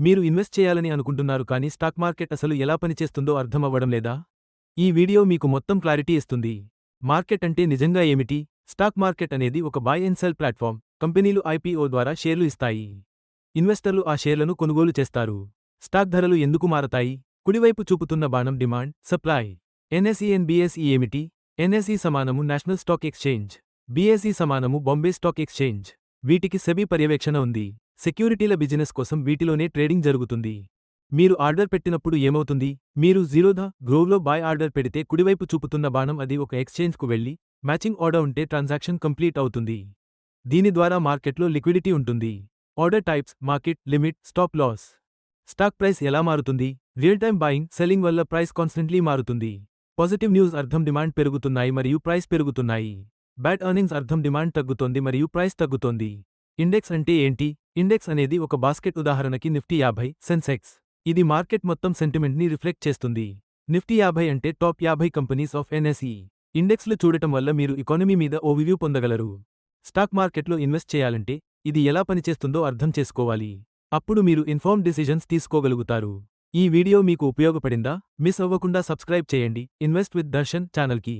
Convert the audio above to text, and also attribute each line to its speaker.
Speaker 1: మీరు ఇన్వెస్ట్ చేయాలని అనుకుంటున్నారు కానీ స్టాక్ మార్కెట్ అసలు ఎలా పనిచేస్తుందో అర్థమవ్వడం లేదా? ఈ వీడియో మీకు మొత్తం క్లారిటీ ఇస్తుంది. మార్కెట్ అంటే నిజంగా ఏమిటి? స్టాక్ మార్కెట్ అనేది ఒక బై అండ్ సెల్ ప్లాట్ఫామ్ కంపెనీలు ఐపీఓ ద్వారా షేర్లు ఇస్తాయి. ఇన్వెస్టర్లు ఆ షేర్లను కొనుగోలు చేస్తారు. స్టాక్ ధరలు ఎందుకు మారతాయి? కుడివైపు చూపుతున్న బాణం డిమాండ్ సప్లై. ఎన్ఎస్ఈఎన్బిఎస్ఈ ఏమిటి? ఎన్ఎస్ఈ సమానము నేషనల్ స్టాక్ ఎక్స్చేంజ్. బీఎస్ఈ సమానము బాంబే స్టాక్ ఎక్స్చేంజ్. వీటికి సెబీ పర్యవేక్షణ ఉంది. సెక్యూరిటీల బిజినెస్ కోసం వీటిలోనే ట్రేడింగ్ జరుగుతుంది. మీరు ఆర్డర్ పెట్టినప్పుడు ఏమవుతుంది? మీరు జీరోధ గ్రోవ్లో బాయ్ ఆర్డర్ పెడితే కుడివైపు చూపుతున్న బాణం అది ఒక ఎక్స్చేంజ్కు వెళ్ళి మ్యాచింగ్ ఆర్డర్ ఉంటే ట్రాన్సాక్షన్ కంప్లీట్ అవుతుంది. దీని ద్వారా మార్కెట్లో లిక్విడిటీ ఉంటుంది. Order types market limit stop loss. Stock price ఎలా మారుతుంది? రియల్ టైమ్ బాయింగ్ సెల్లింగ్ వల్ల ప్రైస్ కాన్స్టెంట్లీ మారుతుంది. పాజిటివ్ న్యూస్ అర్థం డిమాండ్ పెరుగుతున్నాయి మరియు ప్రైస్ పెరుగుతున్నాయి. బ్యాడ్ ఎర్నింగ్స్ అర్థం డిమాండ్ తగ్గుతోంది మరియు ప్రైస్ తగ్గుతోంది. ఇండెక్స్ అంటే ఏంటి? ఇండెక్స్ అనేది ఒక బాస్కెట్ ఉదాహరణకి నిఫ్టీ యాభై సెన్సెక్స్ ఇది మార్కెట్ మొత్తం సెంటిమెంట్ని రిఫ్లెక్ట్ చేస్తుంది. నిఫ్టీ యాభై అంటే టాప్ యాభై కంపెనీస్ ఆఫ్ ఎన్ఎస్ఈ. ఇండెక్స్లు చూడటం వల్ల మీరు ఎకానమీ మీద ఓవివ్యూ పొందగలరు. స్టాక్ మార్కెట్లో ఇన్వెస్ట్ చేయాలంటే ఇది ఎలా పనిచేస్తుందో అర్థం చేసుకోవాలి. అప్పుడు మీరు ఇన్ఫార్మ్ డిసిజన్స్ తీసుకోగలుగుతారు. ఈ వీడియో మీకు ఉపయోగపడిందా? మిస్ అవ్వకుండా సబ్స్క్రైబ్ చేయండి. ఇన్వెస్ట్ విత్ దర్శన్ ఛానల్కి.